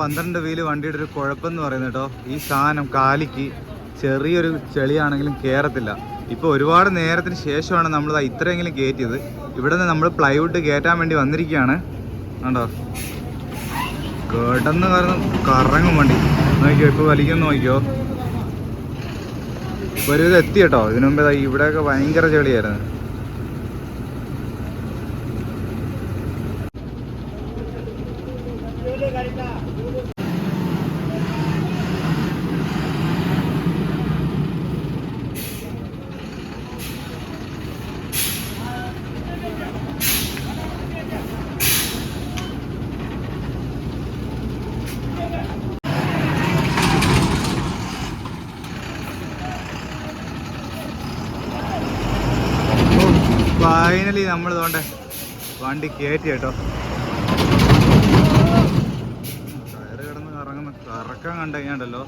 പന്ത്രണ്ട് വീൽ വണ്ടിയുടെ ഒരു കുഴപ്പം എന്ന് പറയുന്നത് കേട്ടോ ഈ സാധനം കാലിക്ക് ചെറിയൊരു ചെളിയാണെങ്കിലും കയറത്തില്ല ഇപ്പോൾ ഒരുപാട് നേരത്തിന് ശേഷമാണ് നമ്മൾ ഇത്രയെങ്കിലും കയറ്റിയത്. ഇവിടെ നിന്ന് നമ്മൾ പ്ലൈവുഡ് കയറ്റാൻ വേണ്ടി വന്നിരിക്കുകയാണ്. കണ്ടോ? കേട്ടെന്ന് കാരണം കറങ്ങും വണ്ടി. നോക്കിയോ ഇപ്പോൾ വലിക്കുന്നു നോക്കിയോ? ഇപ്പോൾ ഒരു ഇത് എത്തി കേട്ടോ. ഇതിനു മുമ്പേ ഇവിടെയൊക്കെ ഭയങ്കര ചെളിയായിരുന്നു. നമ്മൾ തോണ്ടേ വണ്ടി കയറ്റി കേട്ടോ. ടയറ് കിടന്ന് കറങ്ങുന്ന കറക്കം കണ്ടു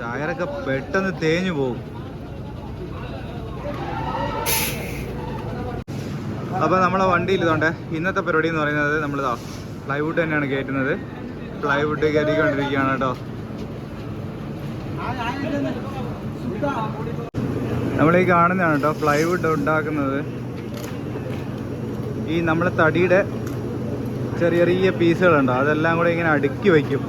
ടയറൊക്കെ പെട്ടെന്ന് തേഞ്ഞു പോകും അപ്പോൾ നമ്മളെ വണ്ടിയിൽ ഇതുകൊണ്ട് ഇന്നത്തെ പരിപാടി എന്ന് പറയുന്നത് നമ്മളിതാ പ്ലൈവുഡ് തന്നെയാണ് കയറ്റുന്നത്. പ്ലൈവുഡ് കയറ്റിക്കൊണ്ടിരിക്കുകയാണ് കേട്ടോ. നമ്മൾ ഈ കാണുന്നതാണ് കേട്ടോ പ്ലൈവുഡ് ഉണ്ടാക്കുന്നത്. ഈ നമ്മളെ തടിയുടെ ചെറിയ ചെറിയ പീസുകളുണ്ടോ? അതെല്ലാം കൂടെ ഇങ്ങനെ അടുക്കി വയ്ക്കും.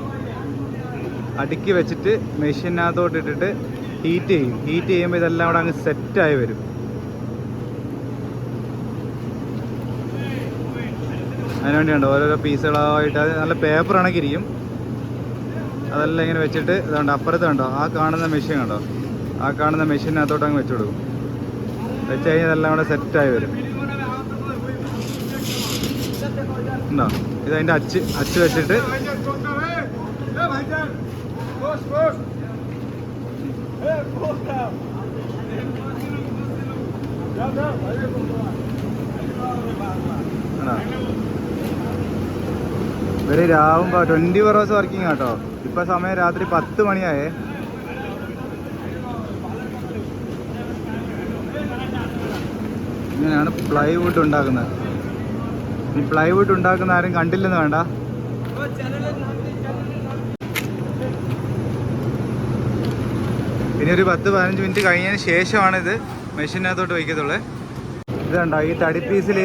അടുക്കി വെച്ചിട്ട് മെഷീനകത്തോട്ട് ഇട്ടിട്ട് ഹീറ്റ് ചെയ്യും. ഹീറ്റ് ചെയ്യുമ്പോൾ ഇതെല്ലാം കൂടെ അങ്ങ് സെറ്റായി വരും. അതിനുവേണ്ടിയുണ്ട് ഓരോരോ പീസുകളായിട്ട്. അത് നല്ല പേപ്പർ ഇണക്കിരിക്കും അതെല്ലാം ഇങ്ങനെ വെച്ചിട്ട് ഇതുണ്ട്. അപ്പുറത്ത് കണ്ടോ? ആ കാണുന്ന മെഷീൻ കണ്ടോ? ആ കാണുന്ന മെഷീനകത്തോട്ട് അങ്ങ് വെച്ചു കൊടുക്കും. വെച്ച് കഴിഞ്ഞാൽ ഇതെല്ലാം കൂടെ സെറ്റായി വരും. ഉണ്ടോ അതിന്റെ അച്ച് അച്ച് വെച്ചിട്ട്? ഇവർ രാവുമ്പോ ട്വന്റി ഫോർ ഹവേഴ്സ് വർക്കിംഗ് കേട്ടോ ഇപ്പൊ സമയം രാത്രി പത്ത് മണിയായേ. ഇങ്ങനെയാണ് പ്ലൈവുഡ് ഉണ്ടാക്കുന്നത്. ഈ പ്ലൈവുഡ് ഉണ്ടാക്കുന്ന ആരും കണ്ടില്ലെന്ന് വേണ്ട. ഇനി ഒരു പത്ത് പതിനഞ്ച് മിനിറ്റ് കഴിഞ്ഞതിന് ശേഷമാണ് ഇത് മെഷീനകത്തോട്ട് വയ്ക്കത്തുള്ളത് ഇത് കണ്ടോ ഈ തടി പീസിൽ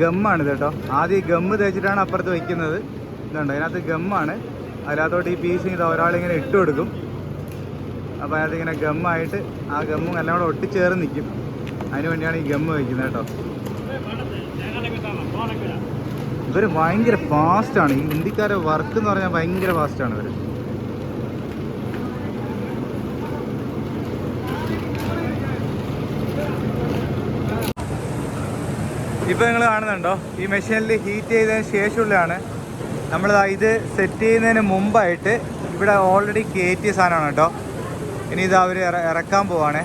ഗമ്മാണ് ഇത് കേട്ടോ. ആദ്യം ഗമ്മ് തേച്ചിട്ടാണ് അപ്പുറത്ത് വയ്ക്കുന്നത് ഇതുണ്ടോ അതിനകത്ത് ഗമ്മാണ്. അതിനകത്തോട്ട് ഈ പീസ് ഇത് ഒരാളിങ്ങനെ ഇട്ട് കൊടുക്കും. അപ്പോൾ അതിനകത്ത് ഇങ്ങനെ ഗമ്മായിട്ട് ആ ഗമ്മും എല്ലാം കൂടെ ഒട്ടിച്ചേർന്ന് നിൽക്കും. അതിന് വേണ്ടിയാണ് ഈ ഗമ്മ് വയ്ക്കുന്നത് കേട്ടോ. ഇവർ ഭയങ്കര ഫാസ്റ്റാണ് ഈ ഹിന്ദിക്കാരെ വർക്ക് എന്ന് പറഞ്ഞാൽ ഭയങ്കര ഫാസ്റ്റാണ് ഇവർ ഇപ്പൊ നിങ്ങൾ കാണുന്നുണ്ടോ? ഈ മെഷീനിൽ ഹീറ്റ് ചെയ്തതിന് ശേഷമുള്ളതാണ്. നമ്മൾ ഇത് സെറ്റ് ചെയ്യുന്നതിന് മുമ്പായിട്ട് ഇവിടെ ഓൾറെഡി കയറ്റിയ സാധനമാണ് കേട്ടോ. ഇനി ഇത് അവർ ഇറക്കാൻ പോവാണേ.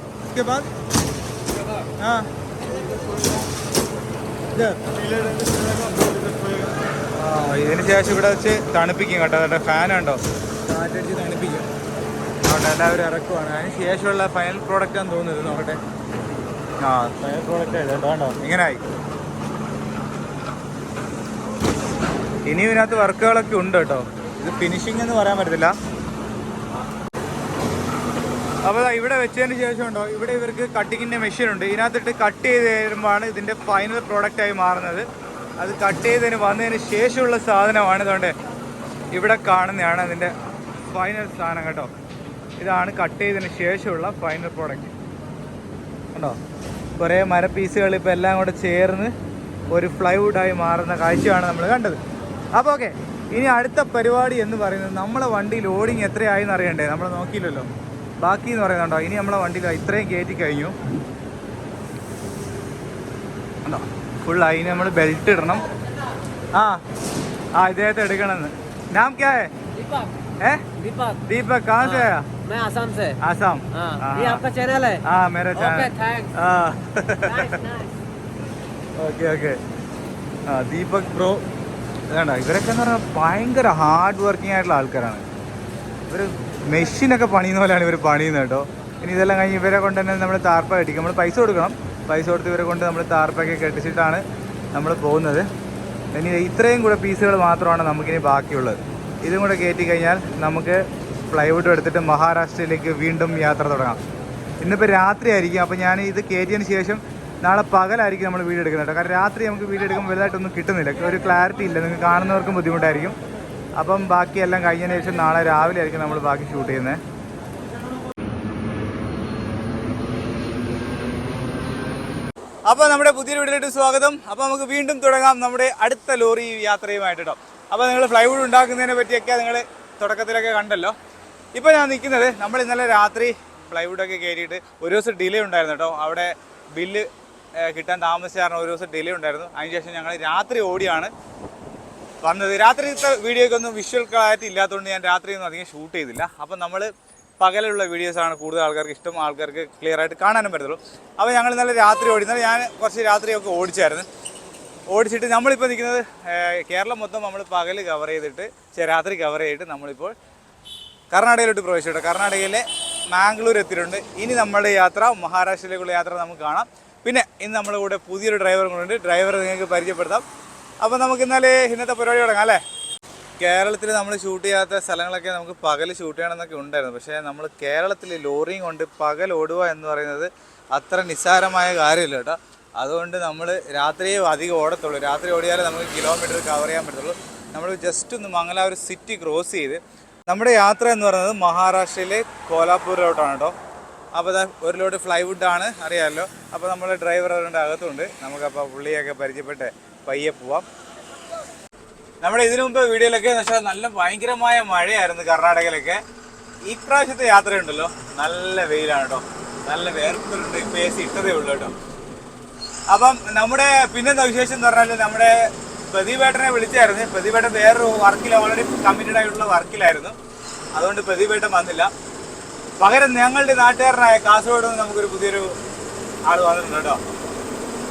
क्या उसके बाद हाँ इधर ആ ഇതിന് ശേഷം ഇവിടെ വെച്ച് തണുപ്പിക്കും കേട്ടോ അതെ ഫാൻ ഉണ്ടോ കാറ്റടിച്ച് തണുപ്പിക്കും അതുകൊണ്ട് എല്ലാവരും ഇറക്കുവാണ് അതിന് ശേഷമുള്ള ഫൈനൽ പ്രോഡക്റ്റ് ആണെന്ന് തോന്നുന്നത് നോക്കട്ടെ ആ ഫൈനൽ പ്രോഡക്റ്റ് ആയത് കേട്ടോ കണ്ടോ ഇങ്ങനായി ഇനിയും ഇതിനകത്ത് വർക്കുകളൊക്കെ ഉണ്ട് കേട്ടോ ഇത് ഫിനിഷിംഗ് എന്ന് പറയാൻ പറ്റത്തില്ല അപ്പോൾ ഇവിടെ വെച്ചതിന് ശേഷം ഉണ്ടോ? ഇവിടെ ഇവർക്ക് കട്ടിങ്ങിന്റെ മെഷീൻ ഉണ്ട്. ഇതിനകത്തിട്ട് കട്ട് ചെയ്ത് തരുമ്പോഴാണ് ഇതിന്റെ ഫൈനൽ പ്രോഡക്റ്റായി മാറുന്നത്. അത് കട്ട് ചെയ്തതിന് വന്നതിന് ശേഷമുള്ള സാധനമാണ് ഇതുകൊണ്ട് ഇവിടെ കാണുന്നതാണ് അതിന്റെ ഫൈനൽ സാധനം കേട്ടോ. ഇതാണ് കട്ട് ചെയ്തതിന് ശേഷമുള്ള ഫൈനൽ പ്രോഡക്റ്റ് കണ്ടോ? കുറേ മരപ്പീസുകൾ ഇപ്പോൾ എല്ലാം കൂടെ ചേർന്ന് ഒരു ഫ്ലൈവുഡായി മാറുന്ന കാഴ്ചയാണ് നമ്മൾ കണ്ടത്. അപ്പോൾ ഓക്കെ ഇനി അടുത്ത പരിപാടി എന്ന് പറയുന്നത് നമ്മളെ വണ്ടി ലോഡിങ് എത്രയായി എന്ന് അറിയണ്ടേ? നമ്മൾ നോക്കിയില്ലല്ലോ. ബാക്കി എന്ന് പറയുന്നുണ്ടോ ഇനി നമ്മളെ വണ്ടിയിൽ ഇത്രയും കയറ്റി കഴിഞ്ഞു ഉണ്ടോ ഫുൾ അതിന് നമ്മൾ ബെൽറ്റ് ഇടണം ആ ആ ഇദ്ദേഹത്തെ എടുക്കണമെന്ന് നാം ക്യാ ഹേ दीपक ഏ दीपक दीपक कहाँ से आया मैं आसाम से आसाम हाँ हाँ, ये हाँ। आपका चैनल है हाँ मेरा ओके चैनल थैंक्स हाँ नाइस नाइस ഓക്കെ ഓക്കെ ആ ദീപക് ബ്രോ ഇതാണ്ട ഇവരൊക്കെ എന്ന് പറഞ്ഞാൽ ഭയങ്കര ഹാർഡ് വർക്കിംഗ് ആയിട്ടുള്ള ആൾക്കാരാണ് ഇവർ മെഷീനൊക്കെ പണിയുന്ന പോലെയാണ് ഇവർ പണിയുന്നത് കേട്ടോ. ഇനി ഇതെല്ലാം കഴിഞ്ഞ് ഇവരെ കൊണ്ട് തന്നെ നമ്മൾ താർപ്പ കെട്ടിക്കും നമ്മൾ പൈസ കൊടുക്കണം. പൈസ കൊടുത്ത് ഇവരെ കൊണ്ട് നമ്മൾ താർപ്പൊക്കെ കെട്ടിച്ചിട്ടാണ് നമ്മൾ പോകുന്നത്. ഇനി ഇത്രയും കൂടെ പീസുകൾ മാത്രമാണ് നമുക്കിനി ബാക്കിയുള്ളത്. ഇതും കൂടെ കയറ്റി കഴിഞ്ഞാൽ നമുക്ക് പ്ലൈവുഡ് എടുത്തിട്ട് മഹാരാഷ്ട്രയിലേക്ക് വീണ്ടും യാത്ര തുടങ്ങാം. ഇന്നിപ്പോൾ രാത്രിയായിരിക്കും അപ്പോൾ ഞാൻ ഇത് കയറ്റിയതിന് ശേഷം നാളെ പകലായിരിക്കും നമ്മൾ വീട് എടുക്കുന്നത് കേട്ടോ. കാരണം രാത്രി നമുക്ക് വീട് എടുക്കുമ്പോൾ വലുതായിട്ടൊന്നും കിട്ടുന്നില്ല. ഒരു ക്ലാരിറ്റി ഇല്ല. നിങ്ങൾക്ക് കാണുന്നവർക്കും ബുദ്ധിമുട്ടായിരിക്കും. അപ്പം ബാക്കിയെല്ലാം കഴിഞ്ഞതിന് ശേഷം നാളെ രാവിലെ ആയിരിക്കും നമ്മൾ ബാക്കി ഷൂട്ട് ചെയ്യുന്നത്. അപ്പോൾ നമ്മുടെ പുതിയൊരു വീഡിയോയിലേക്ക് സ്വാഗതം. അപ്പോൾ നമുക്ക് വീണ്ടും തുടങ്ങാം നമ്മുടെ അടുത്ത ലോറി യാത്രയുമായിട്ട് കേട്ടോ. അപ്പോൾ നിങ്ങൾ ഫ്ലൈവുഡ് ഉണ്ടാക്കുന്നതിനെ പറ്റിയൊക്കെ നിങ്ങൾ തുടക്കത്തിലൊക്കെ കണ്ടല്ലോ. ഇപ്പോൾ ഞാൻ നിൽക്കുന്നത് നമ്മൾ ഇന്നലെ രാത്രി പ്ലൈവുഡൊക്കെ കയറിയിട്ട് ഒരു ദിവസം ഡിലേ ഉണ്ടായിരുന്നു കേട്ടോ. അവിടെ ബില്ല് കിട്ടാൻ താമസിച്ച കാരണം ഒരു ദിവസം ഡിലേ ഉണ്ടായിരുന്നു. അതിനുശേഷം ഞങ്ങൾ രാത്രി ഓടിയാണ്. വന്നത്. രാത്രിത്തെ വീഡിയോയ്ക്കൊന്നും വിഷ്വൽ ക്ലാരിറ്റി ഇല്ലാത്തതുകൊണ്ട് ഞാൻ രാത്രിയൊന്നും അധികം ഷൂട്ട് ചെയ്തില്ല. അപ്പം നമ്മൾ പകലുള്ള വീഡിയോസാണ് കൂടുതൽ ആൾക്കാർക്ക് ഇഷ്ടം. ആൾക്കാർക്ക് ക്ലിയർ ആയിട്ട് കാണാനും പറ്റത്തുള്ളൂ. അപ്പോൾ ഞങ്ങൾ ഇന്നലെ രാത്രി ഓടി. ഞാൻ കുറച്ച് രാത്രിയൊക്കെ ഓടിച്ചായിരുന്നു. ഓടിച്ചിട്ട് നമ്മളിപ്പോൾ നിൽക്കുന്നത് കേരളം മൊത്തം നമ്മൾ പകൽ കവർ ചെയ്തിട്ട് രാത്രി കവർ ചെയ്തിട്ട് നമ്മളിപ്പോൾ കർണാടകയിലോട്ട് പ്രവേശിച്ചിട്ടുണ്ട് കർണാടകയിലെ മാംഗ്ലൂർ എത്തിയിട്ടുണ്ട്. ഇനി നമ്മുടെ യാത്ര മഹാരാഷ്ട്രയിലേക്കുള്ള യാത്ര നമുക്ക് കാണാം. പിന്നെ ഇന്ന് നമ്മുടെ കൂടെ പുതിയൊരു ഡ്രൈവർ കൂടെ ഡ്രൈവർ നിങ്ങൾക്ക് പരിചയപ്പെടുത്താം. അപ്പോൾ നമുക്ക് ഇന്നലെ ഇന്നത്തെ പരിപാടി തുടങ്ങാം അല്ലേ? കേരളത്തിൽ നമ്മൾ ഷൂട്ട് ചെയ്യാത്ത സ്ഥലങ്ങളൊക്കെ നമുക്ക് പകൽ ഷൂട്ട് ചെയ്യണമെന്നൊക്കെ ഉണ്ടായിരുന്നു. പക്ഷേ നമ്മൾ കേരളത്തിൽ ലോറിയും കൊണ്ട് പകൽ ഓടുക എന്ന് പറയുന്നത് അത്ര നിസ്സാരമായ കാര്യമില്ല കേട്ടോ. അതുകൊണ്ട് നമ്മൾ രാത്രിയെ അധികം ഓടത്തുള്ളൂ. രാത്രി ഓടിയാലേ നമുക്ക് കിലോമീറ്റർ കവർ ചെയ്യാൻ പറ്റത്തുള്ളൂ. നമ്മൾ ജസ്റ്റ് ഒന്ന് മംഗലാപുരം സിറ്റി ക്രോസ് ചെയ്ത് നമ്മുടെ യാത്ര എന്ന് പറയുന്നത് മഹാരാഷ്ട്രയിലെ കോലാപൂരിലോട്ടാണ് കേട്ടോ. അപ്പോൾ ഒരു ലോഡ് ഫ്ലൈവുഡ് ആണ് അറിയാമല്ലോ അപ്പോൾ നമ്മുടെ ഡ്രൈവർ അതിന്റെ അകത്തുണ്ട്. നമുക്കപ്പോൾ പുള്ളിയൊക്കെ പരിചയപ്പെട്ട്. പയ്യെ പോവാം. നമ്മുടെ ഇതിനു മുമ്പ് വീഡിയോയിലൊക്കെ എന്ന് വെച്ചാൽ നല്ല ഭയങ്കരമായ മഴയായിരുന്നു കർണാടകയിലൊക്കെ. ഈ പ്രാവശ്യത്തെ യാത്രയുണ്ടല്ലോ? നല്ല വെയിലാണ് കേട്ടോ. നല്ല വേർപ്പുണ്ട്. ഇപ്പം എ സി ഇട്ടതേ ഉള്ളൂ കേട്ടോ. അപ്പം നമ്മുടെ പിന്നെന്താ വിശേഷം എന്ന് പറഞ്ഞാൽ നമ്മുടെ പ്രതിപേട്ടനെ വിളിച്ചായിരുന്നു. പ്രതിപേട്ടൻ വേറൊരു വർക്കിൽ ഓൾറെഡി കമ്മിറ്റഡ് ആയിട്ടുള്ള വർക്കിലായിരുന്നു. അതുകൊണ്ട് പ്രതിപേട്ടൻ വന്നില്ല. പകരം ഞങ്ങളുടെ നാട്ടുകാരനായ കാസർഗോഡ് നമുക്കൊരു പുതിയൊരു ആൾ വന്നിട്ടുണ്ട് കേട്ടോ.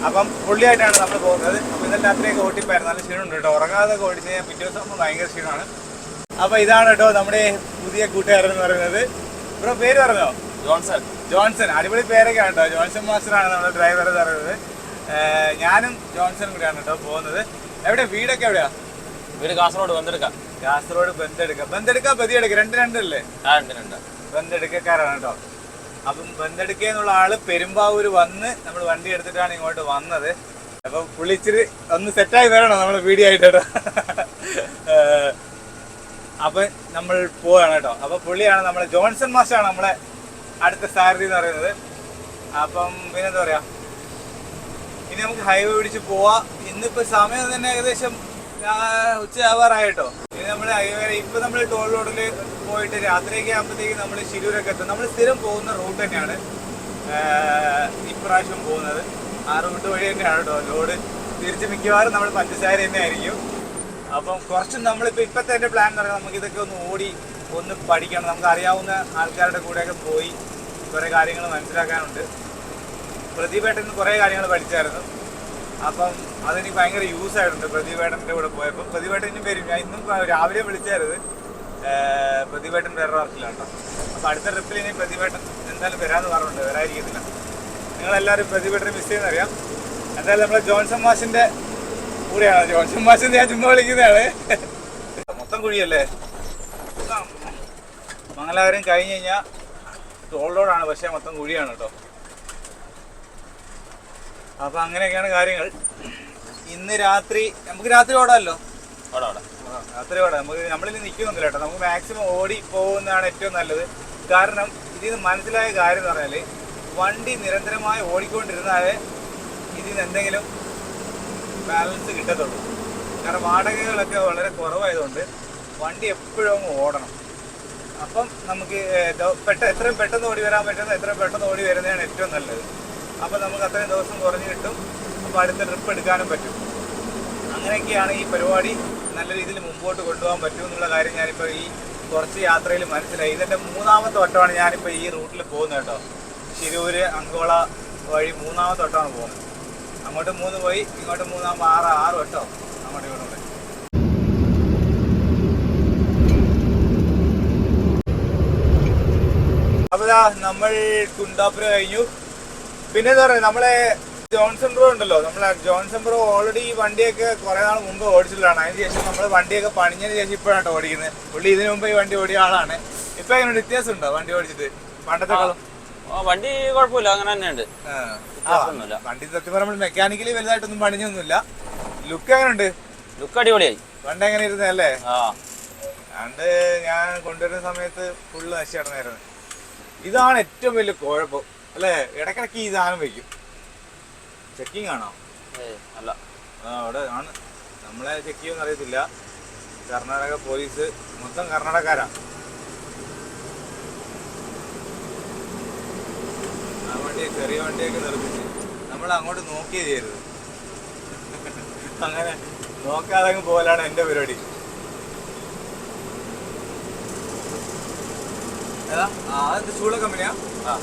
അപ്പം പുള്ളിയായിട്ടാണ് നമ്മൾ പോകുന്നത്. അപ്പം ഇന്നലെ രാത്രിയൊക്കെ ഓട്ടിപ്പായിരുന്നു നല്ല ക്ഷീണമുണ്ട് കേട്ടോ. ഉറങ്ങാതെ ഓടിച്ച് കഴിഞ്ഞാൽ പിറ്റേ ദിവസം ആകുമ്പോൾ ഭയങ്കര ക്ഷീണമാണ്. അപ്പം ഇതാണ് കേട്ടോ നമ്മുടെ പുതിയ കൂട്ടുകാരൻ എന്ന് പറയുന്നത്. ബ്രോ പേര് പറഞ്ഞോ? ജോൺസൺ. ജോൺസൺ. അടിപൊളി പേരൊക്കെ കേട്ടോ. ജോൺസൺ മാസ്റ്ററാണ് നമ്മുടെ ഡ്രൈവർ എന്ന് പറയുന്നത്. ഞാനും ജോൺസൺ കൂടിയാണ് കേട്ടോ പോകുന്നത്. എവിടെ വീടൊക്കെ എവിടെയാ? വീട് കാസർഗോഡ് ബന്ധെടുക്കാം കാസർഗോഡ് ബന്തെടുക്ക ബന്തെടുക്ക ബദിയെടുക്ക രണ്ട് രണ്ടല്ലേ ആ രണ്ട്. ബന്തെടുക്കക്കാരാണ് കേട്ടോ. അപ്പം ബന്ധെടുക്കുന്നുള്ള ആൾ പെരുമ്പാവൂര് വന്ന് നമ്മൾ വണ്ടി എടുത്തിട്ടാണ് ഇങ്ങോട്ട് വന്നത്. അപ്പം പുള്ളി ഒന്ന് സെറ്റായി വരണം നമ്മൾ വീഡിയോ ആയിട്ട് കേട്ടോ നമ്മൾ പോവാണ് കേട്ടോ. അപ്പൊ പുള്ളിയാണ് നമ്മളെ ജോൺസൺ മാസ്റ്ററാണ് നമ്മളെ അടുത്ത സാരഥി എന്ന് പറയുന്നത്. അപ്പം പിന്നെന്താ പറയാ? ഇനി നമുക്ക് ഹൈവേ പിടിച്ച് പോവാ. ഇന്നിപ്പോ സമയം തന്നെ ഏകദേശം ഉച്ച ഉച്ചയാവാറായിട്ടോ ഇനി നമ്മൾ ഹൈവേ ഇപ്പൊ നമ്മൾ ടോൾ റോഡിൽ പോയിട്ട് രാത്രിയൊക്കെ ആകുമ്പോഴത്തേക്ക് നമ്മൾ ശിരൂരൊക്കെ എത്തും. നമ്മൾ സ്ഥിരം പോകുന്ന റൂട്ട് തന്നെയാണ് ഇപ്രാവശ്യം പോകുന്നത്. ആ റൂട്ട് വഴി തന്നെയാണ് കേട്ടോ ലോഡ് തിരിച്ച് മിക്കവാറും നമ്മൾ പഞ്ചസാര തന്നെ ആയിരിക്കും അപ്പം കുറച്ച് നമ്മളിപ്പോൾ ഇപ്പോഴത്തെ എന്റെ പ്ലാൻ എന്ന് പറയുന്നത് നമുക്ക് ഇതൊക്കെ ഒന്ന് ഓടി ഒന്ന് പഠിക്കണം. നമുക്ക് അറിയാവുന്ന ആൾക്കാരുടെ കൂടെയൊക്കെ പോയി കുറേ കാര്യങ്ങൾ മനസ്സിലാക്കാനുണ്ട്. പ്രദീപേട്ടൻ കുറേ കാര്യങ്ങൾ പഠിച്ചായിരുന്നു. അപ്പം അതെനിക്ക് ഭയങ്കര യൂസ് ആയിട്ടുണ്ട് പ്രതിഭേട്ടന്റെ കൂടെ പോയപ്പോൾ പ്രദീപേട്ടന്റെ പേര്. ഞാൻ ഇന്നും രാവിലെ വിളിച്ചായിരുന്നു. ഏർ പ്രതിഭേട്ടൻ വേറെ വർക്കിലാണ് കേട്ടോ അപ്പോൾ അടുത്ത ട്രിപ്പിൽ ഇനി പ്രതിവേട്ടൻ എന്തായാലും വരാമെന്ന് പറഞ്ഞിട്ടുണ്ട്. വരാതിരിക്കത്തില്ല. നിങ്ങളെല്ലാവരും പ്രതിവേട്ടനെ മിസ് ചെയ്യുന്നറിയാം. എന്തായാലും നമ്മളെ ജോൺസൺ മാഷിന്റെ കൂടെയാണ്. ജോൺസൺ മാഷിന്റെ ഞാൻ ചുമ്മാ വിളിക്കുന്നതാണ് മൊത്തം കുഴിയല്ലേ? മംഗലാപുരം കഴിഞ്ഞ് കഴിഞ്ഞാൽ ടോൾ റോഡാണ് പക്ഷേ മൊത്തം കുഴിയാണ് കേട്ടോ. അപ്പൊ അങ്ങനെയൊക്കെയാണ് കാര്യങ്ങൾ. ഇന്ന് രാത്രി നമുക്ക് രാത്രി ഓടാമല്ലോ? ഓടാം അവിടെ ആ, വേണം നമുക്ക് നമ്മളിൽ നിൽക്കുന്നുണ്ടല്ലോ കേട്ടോ. നമുക്ക് മാക്സിമം ഓടി പോകുന്നതാണ് ഏറ്റവും നല്ലത്. കാരണം ഇതിൽ നിന്ന് മനസ്സിലായ കാര്യം എന്ന് പറഞ്ഞാൽ വണ്ടി നിരന്തരമായി ഓടിക്കൊണ്ടിരുന്നാലേ ഇതിൽ നിന്ന് എന്തെങ്കിലും ബാലൻസ് കിട്ടത്തുള്ളൂ. കാരണം വാടകകളൊക്കെ വളരെ കുറവായതുകൊണ്ട് വണ്ടി എപ്പോഴും അങ്ങ് ഓടണം. അപ്പം നമുക്ക് പെട്ട എത്രയും പെട്ടെന്ന് ഓടി വരാൻ പറ്റുന്ന എത്രയും പെട്ടെന്ന് ഓടി വരുന്നതാണ് ഏറ്റവും നല്ലത്. അപ്പം നമുക്ക് അത്രയും ദിവസം കുറഞ്ഞ് കിട്ടും. അപ്പോൾ അടുത്ത ട്രിപ്പ് എടുക്കാനും പറ്റും. അങ്ങനെയൊക്കെയാണ് ഈ പരിപാടി. നല്ല രീതിയിൽ മുമ്പോട്ട് കൊണ്ടുപോകാൻ പറ്റും എന്നുള്ള കാര്യം ഞാനിപ്പോൾ ഈ കുറച്ച് യാത്രയിൽ മനസ്സിലായി. ഇതിന്റെ മൂന്നാമത്തെ വട്ടമാണ് ഞാനിപ്പോൾ ഈ റൂട്ടിൽ പോകുന്നത് കേട്ടോ. ശിരൂര് അങ്കോള വഴി മൂന്നാമത്തെ വട്ടമാണ് പോകുന്നത്. അങ്ങോട്ട് മൂന്ന് പോയി ഇങ്ങോട്ട് മൂന്നാകുമ്പോൾ ആറ് ആറ് വട്ടോ അങ്ങോട്ട് ഇങ്ങോട്ടും കൂടെ. അപ്പൊ നമ്മൾ കുണ്ടാപുരം കഴിഞ്ഞു. പിന്നെ എന്താ പറയാ നമ്മളെ ജോൺസൺ ബ്രോ ഉണ്ടല്ലോ. നമ്മൾ ജോൺസൺ ബ്രോ ഓൾറെഡി ഈ വണ്ടിയൊക്കെ കുറെ നാൾ മുമ്പ് ഓടിച്ചിട്ടുള്ളതാണ്. അതിന് ശേഷം നമ്മൾ വണ്ടിയൊക്കെ പണിഞ്ഞതിന് ശേഷം ഇപ്പോഴാണ് ഓടിക്കുന്നത്. പുള്ളി ഇതിനു മുമ്പ് ഈ വണ്ടി ഓടിയ ആളാണ്. ഇപ്പൊ അങ്ങനെ വ്യത്യാസം ഉണ്ടോ വണ്ടി ഓടിച്ചിട്ട്? പണ്ടത്തെ വണ്ടി കുഴപ്പമില്ല. അങ്ങനെ തന്നെയുണ്ട്. വണ്ടി സത്യം പറയുമ്പോൾ നമ്മൾ മെക്കാനിക്കലി വലുതായിട്ടൊന്നും പണിഞ്ഞൊന്നുമില്ല. ലുക്ക് എങ്ങനെയുണ്ട്? ലുക്ക് അടിപൊളിയായി. പണ്ട് എങ്ങനെ ഇരുന്നല്ലേ ആ. പണ്ട് ഞാൻ കൊണ്ടുവരുന്ന സമയത്ത് ഫുള്ള് നശിച്ചിടന്നായിരുന്നു ഇതാണ് ഏറ്റവും വലിയ കുഴപ്പം. അല്ലേ? ഇടക്കിടക്ക് ഈ സാധനം വെക്കും ചെക്കിങ് ആണോ? അല്ല. അവിടെ ആണ്. നമ്മളെ ചെക്ക് ചെയ്യുമെന്ന് അറിയത്തില്ല. കർണാടക പോലീസ്. മൊത്തം കർണാടകക്കാരാ. ആ വണ്ടി ചെറിയ വണ്ടിയൊക്കെ നിർമ്മിച്ച്. നമ്മൾ അങ്ങോട്ട് നോക്കിയേ ചെയ്യരുത്. അങ്ങനെ നോക്കാതെ അങ്ങ് പോകലാണ് എന്റെ പരിപാടി. ഏതാ? ആ അത് ചൂള കമ്പനിയാ ആ.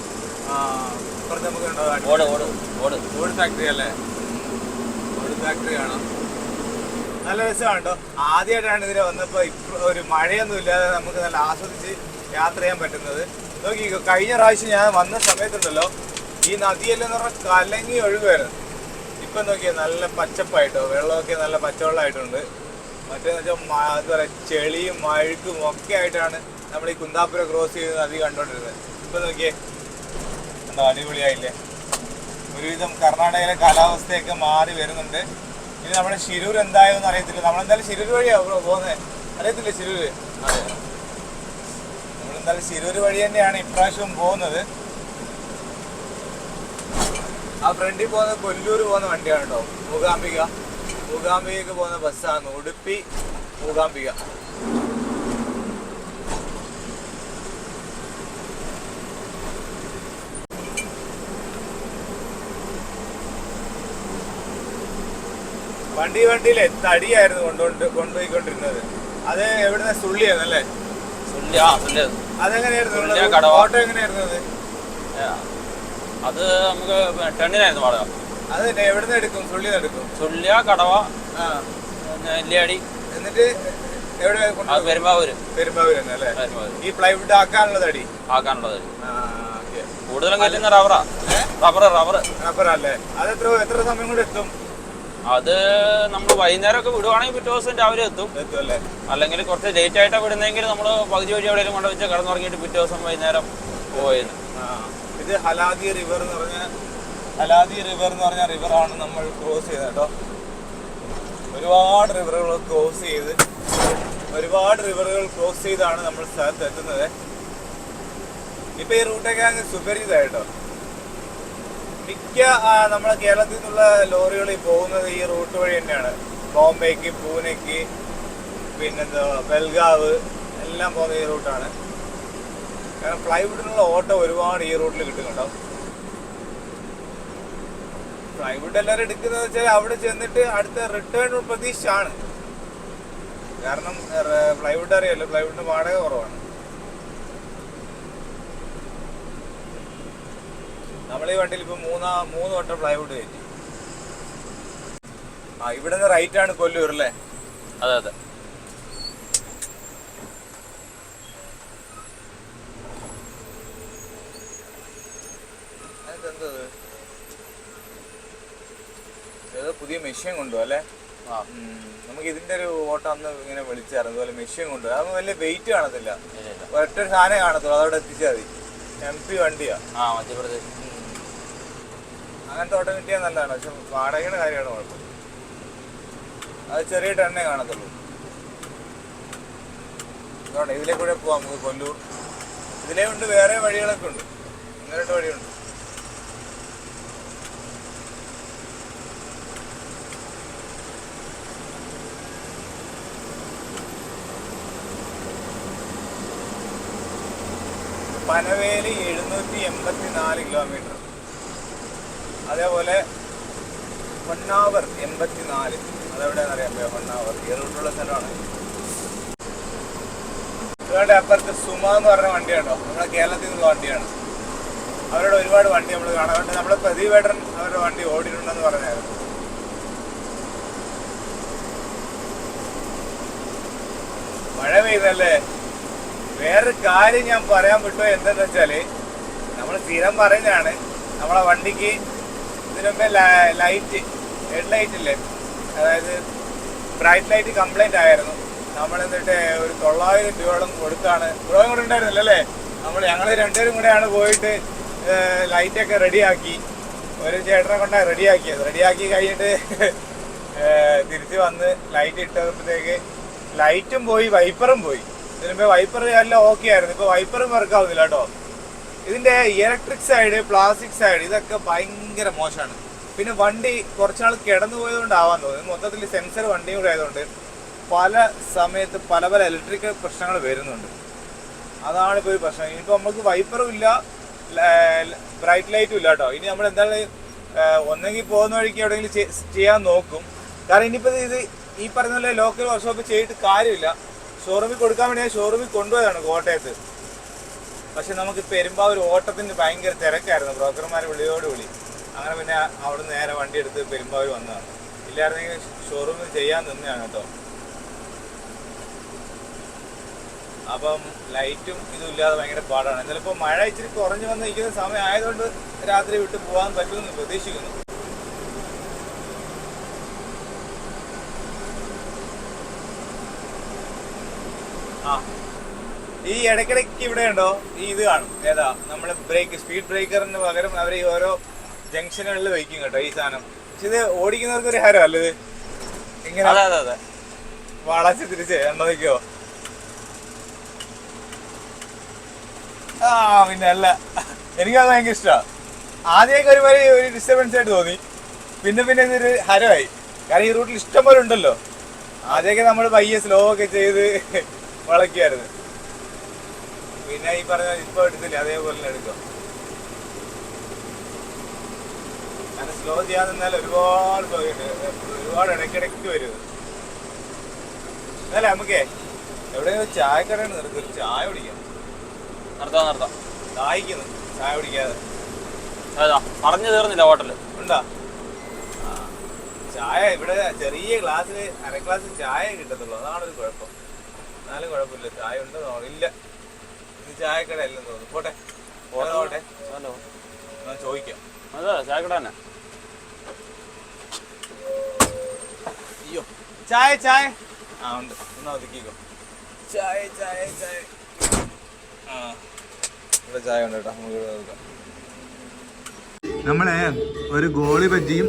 ഇപ്പുറത്ത് നമുക്ക് ഓട് ഓട് ഓട്. ഓട് ഫാക്ടറി അല്ലേ? ഓട് ഫാക്ടറി ആണ്. നല്ല രസമാണ് കേട്ടോ ആദ്യമായിട്ടാണ് ഇതിൽ വന്നപ്പോൾ ഇപ്പ ഒരു മഴയൊന്നും ഇല്ലാതെ നമുക്ക് നല്ല ആസ്വദിച്ച് യാത്ര ചെയ്യാൻ പറ്റുന്നത്. നോക്കി കഴിഞ്ഞ പ്രാവശ്യം ഞാൻ വന്ന സമയത്തുണ്ടല്ലോ ഈ നദിയെല്ലാം എന്ന് പറഞ്ഞാൽ കലങ്ങി ഒഴുകുമായിരുന്നു ഇപ്പൊ നോക്കിയാൽ നല്ല പച്ചപ്പായിട്ടോ വെള്ളമൊക്കെ നല്ല പച്ചവെള്ളമായിട്ടുണ്ട്. മറ്റേന്ന് വെച്ചാൽ എന്താ പറയുക ചെളിയും മഴക്കും ഒക്കെ ആയിട്ടാണ് നമ്മൾ ഈ കുന്താപുര ക്രോസ് ചെയ്ത് നദി കണ്ടുകൊണ്ടിരുന്നത് ഇപ്പൊ നോക്കിയേ എന്താ അടിപൊളിയായില്ലേ? ഒരുവിധം കർണാടകയിലെ കാലാവസ്ഥയൊക്കെ മാറി വരുന്നുണ്ട്. ഇനി നമ്മുടെ ശിരൂർ എന്തായെന്ന് അറിയത്തില്ല. നമ്മളെന്തായാലും ശിരൂർ വഴിയാ പോകുന്നത് അറിയത്തില്ല ശിരൂര് നമ്മളെന്തായാലും ശിരൂർ വഴി തന്നെയാണ് ഇപ്രാവശ്യം പോകുന്നത്. ആ ഫ്രണ്ടിൽ പോകുന്ന കൊല്ലൂർ പോകുന്ന വണ്ടിയാണ് കേട്ടോ. മൂകാംബിക. മൂകാംബികക്ക് പോകുന്ന ബസ്സാണ്. ഉടുപ്പി മൂകാംബിക. വണ്ടി വണ്ടിയിലെ തടിയായിരുന്നു കൊണ്ടുകൊണ്ട് കൊണ്ടുപോയിക്കൊണ്ടിരുന്നത്. അത് എവിടുന്ന? സുള്ളിയാണ് അല്ലേ സുല്യ ആ സുല്യ അതെങ്ങനെയായിരുന്നു. ഓട്ടോ എങ്ങനെയായിരുന്നു അത്? അത് നമുക്ക് ടെണ്ണിനായിരുന്നു വാടക. അത് എവിടുന്ന് എടുക്കും? സുള്ളി എടുക്കും. സുള്ളിയ കടവ നെല്ലിയാടി. എന്നിട്ട് എവിടെ പെരുമ്പാവൂര്. പെരുമ്പാവൂര്. അല്ലേ ഈ പ്ലൈവുഡ് ആക്കാനുള്ള തടി? ആക്കാനുള്ളത് ആ ഓക്കെ. കൂടുതലും കല്ലുന്ന റബ്ബറാ. റബ്ബർ റബ്ബർ റബ്ബർ അല്ലേ അത് എത്ര എത്ര സമയം കൂടെ എത്തും? അത് നമ്മൾ വൈകുന്നേരം ഒക്കെ വിടുവാണെങ്കിൽ പിറ്റേ ദിവസം രാവിലെ എത്തും. എത്തും അല്ലേ അല്ലെങ്കിൽ കുറച്ച് ലേറ്റ് ആയിട്ടാണ് വിടുന്നതെങ്കിൽ നമ്മൾ പകുതി വഴി എവിടെയും കൊണ്ട് വെച്ച് കടന്നുറങ്ങിയിട്ട് പിറ്റേ ദിവസം വൈകുന്നേരം പോയത് ഇത് ഹലാദി റിവർ എന്ന് പറഞ്ഞ ഹലാദി റിവർ എന്ന് പറഞ്ഞ റിവറാണ് നമ്മൾ ക്രോസ് ചെയ്തത് കേട്ടോ. ഒരുപാട് റിവറുകൾ ക്രോസ് ചെയ്ത് ഒരുപാട് റിവറുകൾ ക്രോസ് ചെയ്താണ് നമ്മൾ സ്ഥലത്ത് എത്തുന്നത് ഇപ്പൊ ഈ റൂട്ടൊക്കെ അങ്ങ് സുപരിചിതമായിട്ടോ? മിക്ക നമ്മുടെ കേരളത്തിൽ നിന്നുള്ള ലോറികൾ ഈ പോകുന്നത് ഈ റൂട്ട് വഴി തന്നെയാണ്. ബോംബെക്ക് പൂനെക്ക് പിന്നെന്താ ബൽഗാവ് എല്ലാം പോകുന്ന ഈ റൂട്ടാണ്. കാരണം പ്ലൈവുഡിനുള്ള ഓട്ടോ ഒരുപാട് ഈ റൂട്ടിൽ കിട്ടുന്നുണ്ടാവും കേട്ടോ പ്ലൈവുഡ് എല്ലാവരും എടുക്കുന്നത് വെച്ചാൽ അവിടെ ചെന്നിട്ട് അടുത്ത റിട്ടേൺ പ്രതീക്ഷയാണ്. കാരണം പ്ലൈവുഡ് അറിയാമല്ലോ പ്ലൈവുഡിന് വാടക കുറവാണ്. നമ്മൾ ഈ വണ്ടിയിൽ ഇപ്പൊ മൂന്നാ മൂന്ന് വട്ടം പ്ലൈവുഡ് കയറ്റി. ആ ഇവിടെ നിന്ന് റൈറ്റ് ആണ് കൊല്ലൂർ അല്ലേ? അതെ അതെ. അതെന്തത് ഏതോ പുതിയ മെഷീൻ കൊണ്ടുപോകും അല്ലേ? നമുക്ക് ഇതിന്റെ ഒരു ഓട്ടം അന്ന് ഇങ്ങനെ വിളിച്ചായിരുന്നു. അതുപോലെ മെഷീൻ കൊണ്ട് അത് വലിയ വെയിറ്റ് കാണത്തില്ല. ഒറ്റ സാധനം കാണത്തുള്ളൂ. അതവിടെ എത്തിച്ചാൽ മതി. എം പി വണ്ടിയാ. ആ മധ്യപ്രദേശ്. അങ്ങനത്തെ ഓട്ടം കിട്ടിയാൽ നല്ലതാണ്. പക്ഷെ വാടകയുടെ കാര്യമാണ് കുഴപ്പം. അത് ചെറിയ ടെണ്ണേ കാണത്തുള്ളൂ. അതുകൊണ്ട് ഇതിലേ കൂടെ പോവാം. നമുക്ക് കൊല്ലൂർ. ഇതിലേ ഉണ്ട് വേറെ വഴികളൊക്കെ ഉണ്ട്. ഒന്നിരട്ട് വഴിയുണ്ട്. പനവേലി എഴുന്നൂറ്റി എൺപത്തി നാല് കിലോമീറ്റർ അതേപോലെ പൊന്നാവർ എൺപത്തി നാല് അതെവിടെയാണെന്ന് അറിയാൻ പറ്റുക പൊന്നാവർ. ഈ സ്ഥലമാണ്. ഇവരുടെ അപ്പുറത്ത് സുമ എന്ന് പറഞ്ഞ വണ്ടിയാണോ നമ്മുടെ കേരളത്തിൽ നിന്നുള്ള വണ്ടിയാണ്. അവരുടെ ഒരുപാട് വണ്ടി നമ്മൾ കാണാറുണ്ട് നമ്മുടെ പ്രതിവേടൻ അവരുടെ വണ്ടി ഓടിയിട്ടുണ്ടെന്ന് പറഞ്ഞായിരുന്നു. മഴ പെയ്തല്ലേ? വേറൊരു കാര്യം ഞാൻ പറയാൻ വിട്ടോ എന്തെന്ന് വെച്ചാൽ നമ്മൾ സ്ഥിരം പറയുന്നതാണ് നമ്മളെ വണ്ടിക്ക് ഇതിനു മുമ്പേ ലൈറ്റ് ഹെഡ് ലൈറ്റ് ഇല്ലേ? അതായത് ബ്രൈറ്റ് ലൈറ്റ് കംപ്ലൈന്റ് ആയിരുന്നു. നമ്മൾ എന്നിട്ട് ഒരു തൊള്ളായിരം രൂപയോളം കൊടുത്താണ്. ബ്രോയും കൂടെ ഉണ്ടായിരുന്നില്ല അല്ലേ? നമ്മൾ ഞങ്ങൾ രണ്ടുപേരും കൂടെയാണ് പോയിട്ട് ലൈറ്റൊക്കെ റെഡിയാക്കി ഒരു ചേട്ടനെ കൊണ്ടാണ് റെഡിയാക്കിയത് റെഡിയാക്കി കഴിഞ്ഞിട്ട് തിരിച്ച് വന്ന് ലൈറ്റ് ഇട്ടപ്പോഴത്തേക്ക് ലൈറ്റും പോയി വൈപ്പറും പോയി. ഇതിനുമ്പോൾ വൈപ്പർ എല്ലാം ഓക്കെ ആയിരുന്നു. ഇപ്പോൾ വൈപ്പറും വർക്ക് ആവുന്നില്ല കേട്ടോ. ഇതിന്റെ ഇലക്ട്രിക് സൈഡ് പ്ലാസ്റ്റിക് സൈഡ് ഇതൊക്കെ ഭയങ്കര മോശമാണ്. പിന്നെ വണ്ടി കുറച്ചാൾ കിടന്നു പോയതുകൊണ്ടാവാൻ തോന്നുന്നു. മൊത്തത്തിൽ സെൻസർ വണ്ടിയും കൂടെ ആയതുകൊണ്ട് പല സമയത്ത് പല പല ഇലക്ട്രിക്കൽ പ്രശ്നങ്ങൾ വരുന്നുണ്ട്. അതാണ് ഇപ്പോൾ ഒരു പ്രശ്നം. ഇനിയിപ്പോൾ നമുക്ക് വൈപ്പറും ഇല്ല ബ്രൈറ്റ് ലൈറ്റും ഇല്ല കേട്ടോ. ഇനി നമ്മൾ എന്താണ് ഒന്നെങ്കിൽ പോകുന്ന വഴിക്ക് എവിടെയെങ്കിലും ചെയ്യാൻ നോക്കും. കാരണം ഇനിയിപ്പോൾ ഇത് ഈ പറഞ്ഞ പോലെ ലോക്കൽ വർക്ക്ഷോപ്പ് ചെയ്തിട്ട് കാര്യമില്ല. ഷോറൂമിൽ കൊടുക്കാൻ വേണ്ടി ഷോറൂമിൽ കൊണ്ടുപോയതാണ് കോട്ടയത്ത്. പക്ഷെ നമുക്ക് പെരുമ്പാവൂർ ഓട്ടത്തിന് ഭയങ്കര തിരക്കായിരുന്നു. ബ്രോക്കർമാർ വിളിയോട് വിളി. അങ്ങനെ പിന്നെ അവിടെ നേരെ വണ്ടി എടുത്ത് പെരുമ്പാവൂർ വന്നതാണ്. ഇല്ലായിരുന്നെങ്കിൽ ഷോറൂമിൽ ചെയ്യാൻ നിന്നെയാണ് കേട്ടോ. അപ്പം ലൈറ്റും ഇതും ഇല്ലാതെ ഭയങ്കര പാടാണ്. എന്നാലും ഇപ്പോൾ മഴ ഇച്ചിരി കുറഞ്ഞു വന്ന് നിൽക്കുന്ന സമയം ആയതുകൊണ്ട് രാത്രി വിട്ട് പോകാൻ പറ്റുമെന്ന് പ്രതീക്ഷിക്കുന്നു. ആ. ഈ ഇടയ്ക്കിടയ്ക്ക് ഇവിടെ ഉണ്ടോ? ഈ ഇത് കാണും. ഏതാ? നമ്മൾ ബ്രേക്ക് സ്പീഡ് ബ്രേക്കറിന് പകരം അവർ ഈ ഓരോ ജംഗ്ഷനുകളിൽ വയ്ക്കും കേട്ടോ ഈ സാധനം. പക്ഷെ ഇത് ഓടിക്കുന്നവർക്ക് ഒരു ഹരം അല്ലേ ഇങ്ങനെ വളച്ച് തിരിച്ച് എണ്ണതയ്ക്കോ ആ പിന്നെ അല്ല. എനിക്കത് ഭയങ്കര ഇഷ്ടമാണ് ആദ്യമൊക്കെ ഒരു വരി ഒരു ഡിസ്റ്റർബൻസ് ആയിട്ട് തോന്നി. പിന്നെ പിന്നെ ഇതൊരു ഹരമായി. കാരണം ഈ റൂട്ടിൽ ഇഷ്ടം പോലെ ഉണ്ടല്ലോ. ആദ്യമൊക്കെ നമ്മൾ പയ്യെ സ്ലോ ഒക്കെ ചെയ്ത് വളയ്ക്കുമായിരുന്നു പിന്നെ ഈ പറഞ്ഞ ഇപ്പൊ എടുത്തില്ല അതേപോലെ എടുക്കാം. അങ്ങനെ സ്ലോ ചെയ്യാൻ നിന്നാൽ ഒരുപാട് ഒരുപാട് ഇടയ്ക്കിടയ്ക്ക് വരും. ഇത്. അല്ലേ നമുക്കേ ചായ ചായക്കടയിൽ നിർത്തി ചായ കുടിക്കാം. നിർത്താം നിർത്താം. ദാഹിക്കുന്നു ചായ കുടിക്കാതെ. അതാ പറഞ്ഞു തീർന്നില്ല ഹോട്ടൽ. ഉണ്ടാ? ചായ ഇവിടെ ചെറിയ ഗ്ലാസ്സിൽ അര ഗ്ലാസ് ചായ കിട്ടത്തുള്ളൂ. അതാണ് ഒരു കുഴപ്പം. എന്നാലും കുഴപ്പമില്ല ചായ ഉണ്ട് ഇല്ല ഇത് ചായക്കട അല്ലെന്ന് തോന്നുന്നു. പോട്ടെ. പോട്ടെ പോട്ടെ ഹലോ. ഞാൻ ചോദിക്കാം. അതെ ചായക്കട തന്നെ. അയ്യോ. ചായ ചായ. ആ ഉണ്ട്. ഒതുക്കിക്കോ. ചായ ചായ ചായ. ആ. ഇവിടെ ചായ ഉണ്ട് കേട്ടോ. നമുക്ക് ഇവിടെ നോക്കാം നമ്മളെ ഒരു ഗോളി ബജ്ജിയും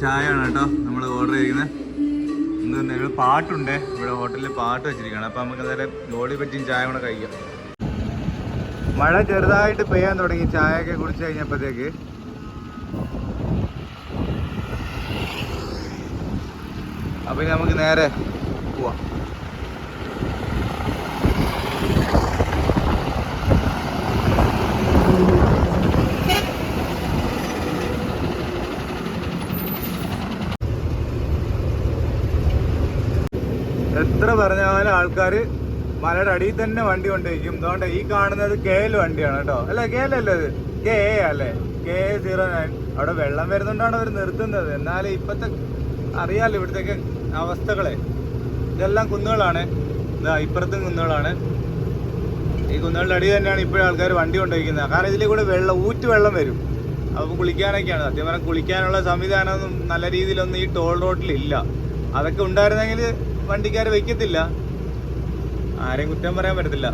ചായയാണ് കേട്ടോ നമ്മൾ ഓർഡർ ചെയ്യുന്നത് എന്തുകൊണ്ട് ഇവിടെ പാട്ടുണ്ട്. ഇവിടെ ഹോട്ടലിൽ പാട്ട് വെച്ചിരിക്കുകയാണ്. അപ്പം നമുക്ക് എന്തായാലും ഗോളി ബജ്ജിയും ചായ കൂടെ കഴിക്കാം. മഴ ചെറുതായിട്ട് പെയ്യാൻ തുടങ്ങി. ചായയൊക്കെ കുടിച്ചു കഴിഞ്ഞപ്പോഴത്തേക്ക് അപ്പം നമുക്ക് നേരെ പോവാം. എത്ര പറഞ്ഞാലും ആൾക്കാർ മലയുടെ അടിയിൽ തന്നെ വണ്ടി കൊണ്ടിരിക്കും അതുകൊണ്ട് ഈ കാണുന്നത് കെ എൽ വണ്ടിയാണ് കേട്ടോ. അല്ല? കെ എൽ അല്ലേ കെ എ അല്ലേ? കെ എ സീറോ നയൻ അവിടെ വെള്ളം വരുന്നുണ്ടാണ് അവർ നിർത്തുന്നത്. എന്നാലും ഇപ്പത്തെ അറിയാലോ ഇവിടുത്തേക്ക് അവസ്ഥകളെ. ഇതെല്ലാം കുന്നുകളാണ്. ഇതാ ഇപ്പുറത്തും കുന്നുകളാണ്. ഈ കുന്നുകളുടെ അടി തന്നെയാണ് ഇപ്പോഴും ആൾക്കാർ വണ്ടി കൊണ്ടുപോയിക്കുന്നത്. കാരണം ഇതിലെ കൂടെ വെള്ളം ഊറ്റ് വെള്ളം വരും. അപ്പോൾ കുളിക്കാനൊക്കെയാണ്. സത്യം പറഞ്ഞാൽ കുളിക്കാനുള്ള സംവിധാനമൊന്നും നല്ല രീതിയിലൊന്നും ഈ ടോൾ റോഡിലില്ല അതൊക്കെ ഉണ്ടായിരുന്നെങ്കിൽ വണ്ടിക്കാർ വെക്കത്തില്ല. ആരെയും കുറ്റം പറയാൻ പറ്റത്തില്ല.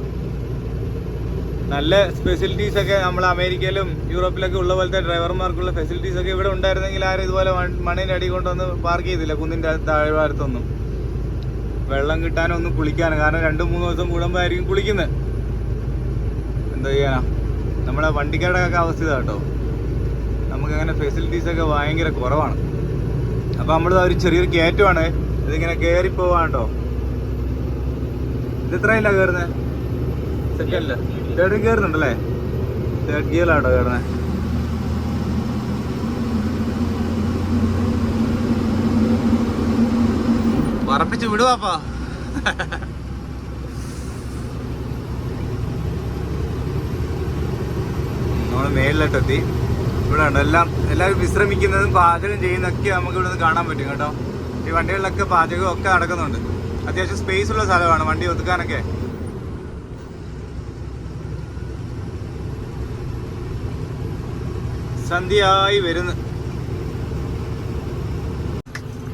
നല്ല ഫെസിലിറ്റീസ് ഒക്കെ നമ്മൾ അമേരിക്കയിലും യൂറോപ്പിലൊക്കെ ഉള്ള പോലത്തെ ഡ്രൈവർമാർക്കുള്ള ഫെസിലിറ്റീസ് ഒക്കെ ഇവിടെ ഉണ്ടായിരുന്നെങ്കിൽ ആരും ഇതുപോലെ മണ്ണിന്റെ അടി കൊണ്ടൊന്ന് പാർക്ക് ചെയ്തില്ല. കുന്നിന്റെ താഴ്വാരത്തൊന്നും. വെള്ളം കിട്ടാനോ ഒന്നും കുളിക്കാനോ. കാരണം രണ്ട് മൂന്ന് ദിവസം കൂടുമ്പോ ആയിരിക്കും കുളിക്കുന്നത്. എന്താ ചെയ്യാനാ നമ്മളെ വണ്ടിക്കാരുടെ ഒക്കെ അവസ്ഥ കേട്ടോ. നമുക്ക് അങ്ങനെ ഫെസിലിറ്റീസ് ഒക്കെ ഭയങ്കര കുറവാണ്. അപ്പൊ നമ്മൾ ഒരു ചെറിയൊരു കയറ്റമാണ് ഇതിങ്ങനെ കയറി പോവാണ് കേട്ടോ. ഇത് എത്രയില്ല കയറുന്നത് സെക്കൻഡിൽ തേർഡ് കയറുന്നുണ്ടല്ലേ തേർഡ് ഗിയറിലാട്ടോ കയറുന്നത് പറപ്പിച്ച് വിടുവാപ്പാ നമ്മൾ മേളിലോട്ടെത്തി. ഇവിടെ ഉണ്ട് എല്ലാം എല്ലാവരും വിശ്രമിക്കുന്നതും പാചകം ചെയ്യുന്നതൊക്കെ നമുക്ക് ഇവിടെ നിന്ന് കാണാൻ പറ്റും കേട്ടോ. ഈ വണ്ടികളിലൊക്കെ പാചകം ഒക്കെ നടക്കുന്നുണ്ട്. അത്യാവശ്യം സ്പേസ് ഉള്ള സ്ഥലമാണ്. വണ്ടി ഒതുക്കാനൊക്കെ. സന്ധ്യയായി വരുന്നു.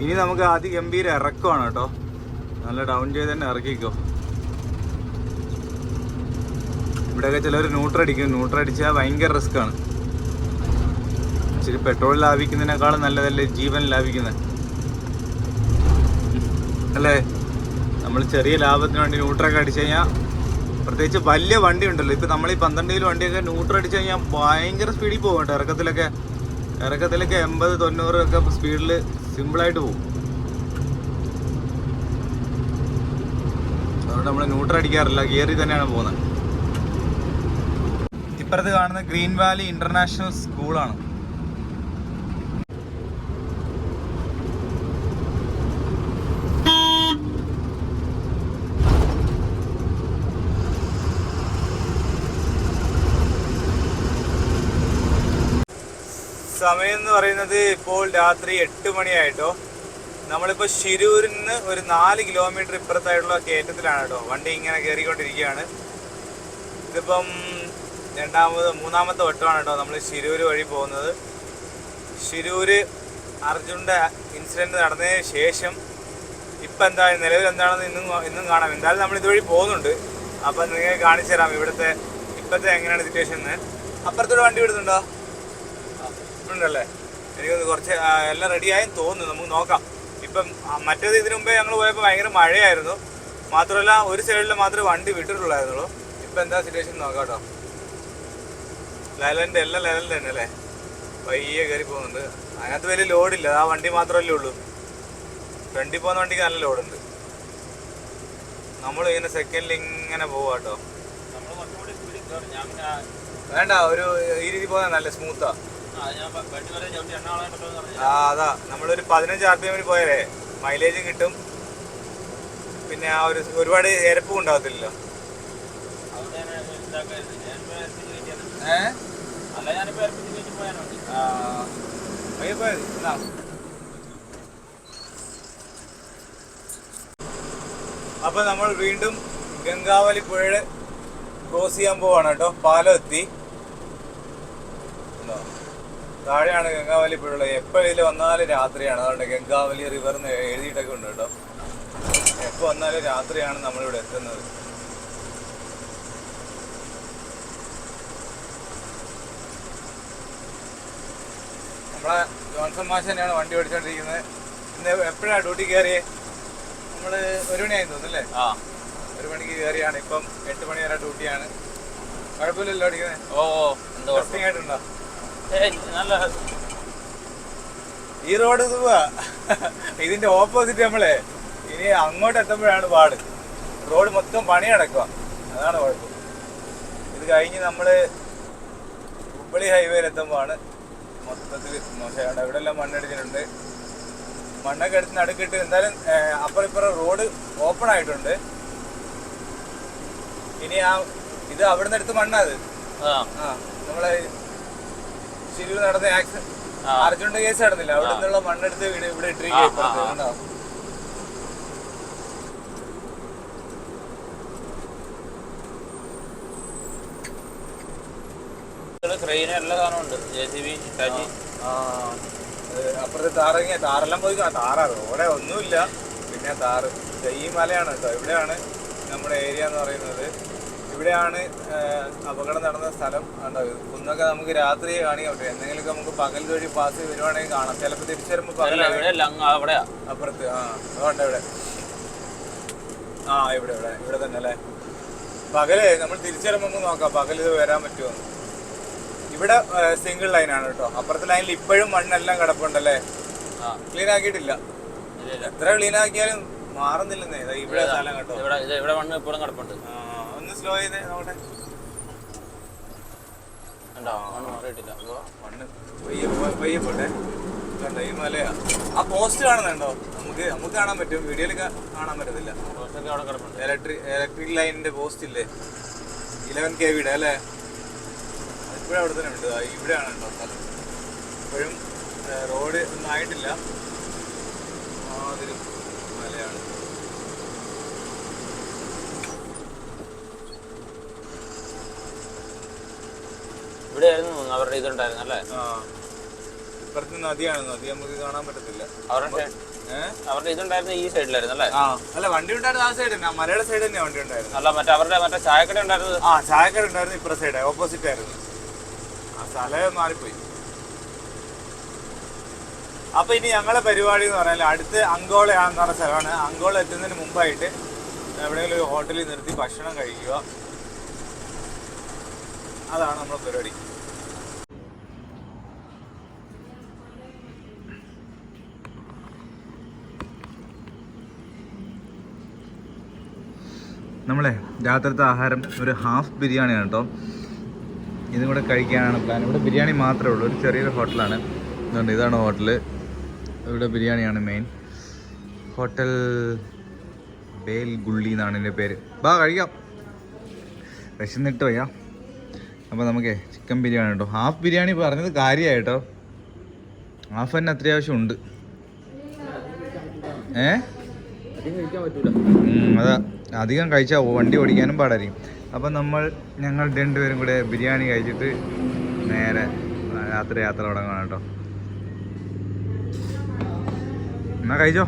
ഇനി നമുക്ക് അതിഗംഭീര ഇറക്കമാണ് കേട്ടോ. നല്ല ഡൗൺ ചെയ്ത് തന്നെ ഇറക്കിക്കോ. ഇവിടെയൊക്കെ ചിലർ ന്യൂട്രടിക്കും ന്യൂട്രടിച്ചാൽ ഭയങ്കര റിസ്ക് ആണ്. ഇച്ചിരി പെട്രോൾ ലാഭിക്കുന്നതിനേക്കാളും നല്ലതല്ലേ ജീവൻ ലാഭിക്കുന്നത് അല്ലേ? നമ്മൾ ചെറിയ ലാഭത്തിന് വേണ്ടി ന്യൂട്രൊക്കെ അടിച്ചു കഴിഞ്ഞാൽ പ്രത്യേകിച്ച് വലിയ വണ്ടി ഉണ്ടല്ലോ. ഇപ്പം നമ്മൾ ഈ പന്ത്രണ്ട് കിലോ വണ്ടിയൊക്കെ ന്യൂട്രൽ അടിച്ചു കഴിഞ്ഞാൽ ഭയങ്കര സ്പീഡിൽ പോകും കേട്ടോ. ഇറക്കത്തിലൊക്കെ ഇറക്കത്തിലൊക്കെ എൺപത് തൊണ്ണൂറ് ഒക്കെ സ്പീഡിൽ സിമ്പിളായിട്ട് പോകും. അതുകൊണ്ട് നമ്മൾ ന്യൂട്രൽ അടിക്കാറില്ല. ഗിയറിൽ തന്നെയാണ് പോകുന്നത്. ഇപ്പുറത്ത് കാണുന്ന ഗ്രീൻ വാലി ഇന്റർനാഷണൽ സ്കൂളാണ്. സമയം എന്ന് പറയുന്നത് ഇപ്പോൾ രാത്രി എട്ട് മണിയായിട്ടോ. നമ്മളിപ്പോൾ ശിരൂരിൽ നിന്ന് ഒരു നാല് കിലോമീറ്റർ ഇപ്പുറത്തായിട്ടുള്ള കയറ്റത്തിലാണ് കേട്ടോ വണ്ടി ഇങ്ങനെ കയറിക്കൊണ്ടിരിക്കുകയാണ് ഇതിപ്പം രണ്ടാമത് മൂന്നാമത്തെ വട്ടമാണ് കേട്ടോ നമ്മൾ ശിരൂര് വഴി പോകുന്നത്. ശിരൂര് അർജുന്റെ ഇൻസിഡന്റ് നടന്നതിന് ശേഷം ഇപ്പം എന്താ നിലവിൽ എന്താണെന്ന് ഇന്നും ഇന്നും കാണാം. എന്തായാലും നമ്മൾ ഇതുവഴി പോകുന്നുണ്ട്. അപ്പം നിങ്ങൾക്ക് കാണിച്ചു തരാം ഇവിടുത്തെ ഇപ്പോഴത്തെ എങ്ങനെയാണ് സിറ്റുവേഷൻ എന്ന് അപ്പുറത്തോടെ വണ്ടി വിടുന്നുണ്ടോ? ഉണ്ടല്ലേ? എനിക്കൊന്ന് കുറച്ച് ആ, എല്ലാം റെഡിയായെന്ന് തോന്നുന്നു. നമുക്ക് നോക്കാം. ഇപ്പം മറ്റേത് ഇതിനു മുമ്പേ ഞങ്ങൾ പോയപ്പോൾ ഭയങ്കര മഴയായിരുന്നു. മാത്രമല്ല ഒരു സൈഡിൽ മാത്രമേ വണ്ടി വിട്ടിട്ടുള്ളായിരുന്നുള്ളൂ. ഇപ്പം എന്താ സിറ്റുവേഷൻ നോക്കാം കേട്ടോ. ലെവലിന്റെ എല്ലാം ലെവലിൽ തന്നെ അല്ലേ? പയ്യെ കയറി പോകുന്നുണ്ട്. അതിനകത്ത് വലിയ ലോഡില്ല ആ വണ്ടി മാത്രമല്ലേ ഉള്ളൂ. ഫ്രണ്ടിൽ പോകുന്ന വണ്ടിക്ക് നല്ല ലോഡുണ്ട് നമ്മൾ ഇങ്ങനെ സെക്കൻഡിൽ ഇങ്ങനെ പോവാ കേട്ടോ. വേണ്ട ഒരു ഈ രീതി പോകുന്ന നല്ല സ്മൂത്താ ആ അതാ. നമ്മളൊരു പതിനഞ്ച് ആർ പി എമ്മിൽ പോയാലേ മൈലേജും കിട്ടും. പിന്നെ ആ ഒരു ഒരുപാട് എരപ്പും ഉണ്ടാകത്തില്ലല്ലോ. അപ്പൊ നമ്മൾ വീണ്ടും ഗംഗാവലി പുഴ ക്രോസ് ചെയ്യാൻ പോവാണ് കേട്ടോ. പാലം എത്തി? താഴെയാണ് ഗംഗാവലി പുഴ എപ്പോഴേലും വന്നാലും രാത്രിയാണ്. അതുകൊണ്ട് ഗംഗാവലി റിവർ എന്ന് എഴുതിയിട്ടൊക്കെ ഉണ്ട് കേട്ടോ. എപ്പോൾ വന്നാലും രാത്രിയാണ് നമ്മളിവിടെ എത്തുന്നത്. നമ്മളെ ജോൺസൺ മാഷ് തന്നെയാണ് വണ്ടി ഓടിച്ചോണ്ടിരിക്കുന്നത്. ഇന്ന് എപ്പോഴാണ് ഡ്യൂട്ടി കയറിയേ? നമ്മൾ ഒരു മണിയായി തോന്നുന്നല്ലേ ആ. ഒരു മണിക്ക് കയറിയാണ്. ഇപ്പം എട്ട് മണി വരെ ഡ്യൂട്ടിയാണ്. കുഴപ്പമില്ലല്ലോ ഓടിക്കുന്നത് ഓ ഓ. എന്താ ആയിട്ടുണ്ടോ? നല്ല ഈ റോഡ് പോവാ ഇതിന്റെ ഓപ്പോസിറ്റ് നമ്മളെ. ഇനി അങ്ങോട്ട് എത്തുമ്പോഴാണ് പാട്. റോഡ് മൊത്തം പണി നടക്കുക അതാണ് കുഴപ്പം. ഇത് കഴിഞ്ഞ് നമ്മൾ ഹുബ്ബളി ഹൈവേയിൽ എത്തുമ്പോഴാണ് മൊത്തത്തിൽ മോശമാണ് ഇവിടെ എല്ലാം മണ്ണടിച്ചിട്ടുണ്ട്. മണ്ണൊക്കെ എടുത്ത് നടുക്കിട്ട് എന്തായാലും അപ്പുറം ഇപ്പുറം റോഡ് ഓപ്പൺ ആയിട്ടുണ്ട്. ഇനി ആ ഇത് അവിടുന്ന് എടുത്ത് മണ്ണാ അത്? ആ. ആ നമ്മളെ ശിരൂർ നടന്ന ആക്സിഡന്റ്. അർജുന്റെ കേസ് നടന്നില്ല. അവിടെ നിന്നുള്ള മണ്ണെടുത്ത് ഇവിടെ ഇവിടെ ആ. ക്രെയിന് എല്ലാ സാധനവും ഉണ്ട്. ജെ സി ബി ടാച്ചി അപ്പുറത്ത് താറങ്ങിയ താറെല്ലാം പോയി താറാ റോഡെ ഒന്നുമില്ല. പിന്നെ താറ് ഈ മലയാണ് കേട്ടോ. ഇവിടെയാണ് നമ്മുടെ ഏരിയ എന്ന് പറയുന്നത്. ഇവിടെയാണ് അപകടം നടന്ന സ്ഥലം. ഉണ്ടാവുക കുന്നൊക്കെ നമുക്ക് രാത്രി കാണിക്കാൻ പറ്റും എന്തെങ്കിലുമൊക്കെ നമുക്ക് പകൽ വഴി പാസ് വരുവാണെങ്കിൽ കാണാം. ചിലപ്പോൾ തിരിച്ചു വരുമ്പോൾ പകലാണ് അവിടെയാ അപ്പുറത്ത് ആ അതുകൊണ്ട് ഇവിടെ. ആ ഇവിടെ ഇവിടെ ഇവിടെ തന്നെ അല്ലേ? പകൽ നമ്മൾ തിരിച്ചു വരുമ്പോൾ നമുക്ക് നോക്കാം പകൽ ഇത് വരാൻ പറ്റുമോ ഇവിടെ സിംഗിൾ ലൈനാണ് കേട്ടോ. അപ്പുറത്തെ ലൈനിൽ ഇപ്പോഴും മണ്ണെല്ലാം കിടപ്പുണ്ടല്ലേ? ക്ലീൻ ആക്കിയിട്ടില്ല. എത്ര ക്ലീൻ ആക്കിയാലും മാറുന്നില്ലെന്നേ. ഇവിടെ സ്ഥലം കേട്ടോ ഇവിടെ ഇവിടെ മണ്ണ് ഇപ്പോഴും കിടപ്പുണ്ട്. ആ, ഒന്ന് സ്ലോ ചെയ്തേ പയ്യെ പോട്ടെ. ഈ മലയാ. ആ പോസ്റ്റ് കാണുന്നുണ്ടോ? നമുക്ക് നമുക്ക് കാണാൻ പറ്റും. വീഡിയോയിൽ കാണാൻ പറ്റത്തില്ല. അവിടെ ഇലക്ട്രിക് ഇലക്ട്രിക് ലൈനിന്റെ പോസ്റ്റ് ഇല്ലേ? ഇലവൻ കെ വിയുടെ അല്ലേ? ഇപ്പോഴും അവിടെ തന്നെ ഉണ്ട്. ഇവിടെയാണ് കേട്ടോ സ്ഥലം. ഇപ്പോഴും റോഡ് ഒന്നും ആയിട്ടില്ല. മാതിരി മലയാണ്. ഇവിടെ ആയിരുന്നു അവരുടെ ഇതുണ്ടായിരുന്നു അല്ലേ? ഇപ്പുറത്ത് നദിയാണ്. നദി നമുക്ക് കാണാൻ പറ്റത്തില്ല. അവരുടെ അവരുടെ ഇതുണ്ടായിരുന്നു ഈ സൈഡിലായിരുന്നു അല്ലേ? അല്ല വണ്ടി ഉണ്ടായിരുന്ന ആ സൈഡ് തന്നെ മലയുടെ സൈഡ് തന്നെ വണ്ടി ഉണ്ടായിരുന്നു. അല്ല മറ്റേ അവരുടെ മറ്റേ ചായക്കട ഉണ്ടായിരുന്നത്? ആ ചായക്കട ഉണ്ടായിരുന്നു ഇപ്പുറ സൈഡ്. ഓപ്പോസിറ്റ് ആയിരുന്നു. ആ സ്ഥലം മാറിപ്പോയി. അപ്പൊ ഇനി ഞങ്ങളെ പരിപാടി എന്ന് പറഞ്ഞാൽ അടുത്ത് അങ്കോളയാണെന്ന് പറഞ്ഞ സ്ഥലമാണ്. അങ്കോള എത്തുന്നതിന് മുമ്പായിട്ട് എവിടെയെങ്കിലും ഒരു ഹോട്ടലിൽ നിർത്തി ഭക്ഷണം കഴിക്കുക. അതാണ് നമ്മുടെ പരിപാടി. നമ്മളെ രാത്രിത്തെ ആഹാരം ഒരു ഹാഫ് ബിരിയാണിയാണ് കേട്ടോ. ഇതും കൂടെ കഴിക്കാനാണ് പ്ലാൻ ഇവിടെ ബിരിയാണി മാത്രമേ ഉള്ളൂ. ഒരു ചെറിയൊരു ഹോട്ടലാണ്. ഇതുകൊണ്ട് ഇതാണ് ഹോട്ടൽ. ഇവിടെ ബിരിയാണിയാണ് മെയിൻ ഹോട്ടൽ ബേൽ ഗുള്ളി എന്നാണ് എന്റെ പേര്. ബാ കഴിക്കാം. വിശന്നിട്ട് വയ്യ. അപ്പോൾ നമുക്ക് ചിക്കൻ ബിരിയാണി കേട്ടോ ഹാഫ് ബിരിയാണി പറഞ്ഞത് കാര്യമായി കേട്ടോ. ഹാഫ് തന്നെ അത്യാവശ്യം ഉണ്ട്. ഏ? അതാ. അധികം കഴിച്ചാൽ വണ്ടി ഓടിക്കാനും പാടായിരിക്കും അപ്പം നമ്മൾ ഞങ്ങൾ രണ്ടുപേരും കൂടെ ബിരിയാണി കഴിച്ചിട്ട് നേരെ രാത്രി യാത്ര തുടങ്ങണം കേട്ടോ. എന്നാ കഴിച്ചോ?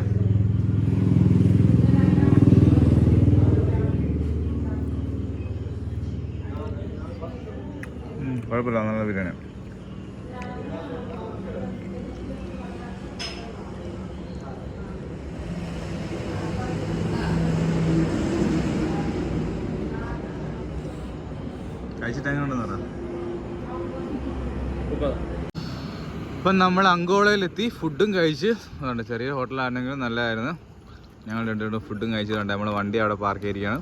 കുഴപ്പമില്ല. നല്ല ബിരിയാണി ഇപ്പം നമ്മൾ അങ്കോളയിലെത്തി ഫുഡും കഴിച്ച് അതുകൊണ്ട് ചെറിയ ഹോട്ടലാണെങ്കിലും നല്ലതായിരുന്നു. ഞങ്ങൾ രണ്ടുപേരും ഫുഡും കഴിച്ചതുകൊണ്ട് നമ്മൾ വണ്ടി അവിടെ പാർക്ക് ചെയ്തിരിക്കുകയാണ്.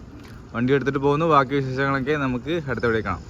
വണ്ടി എടുത്തിട്ട് പോകുന്നു ബാക്കി വിശേഷങ്ങളൊക്കെ നമുക്ക് അടുത്ത കാണാം.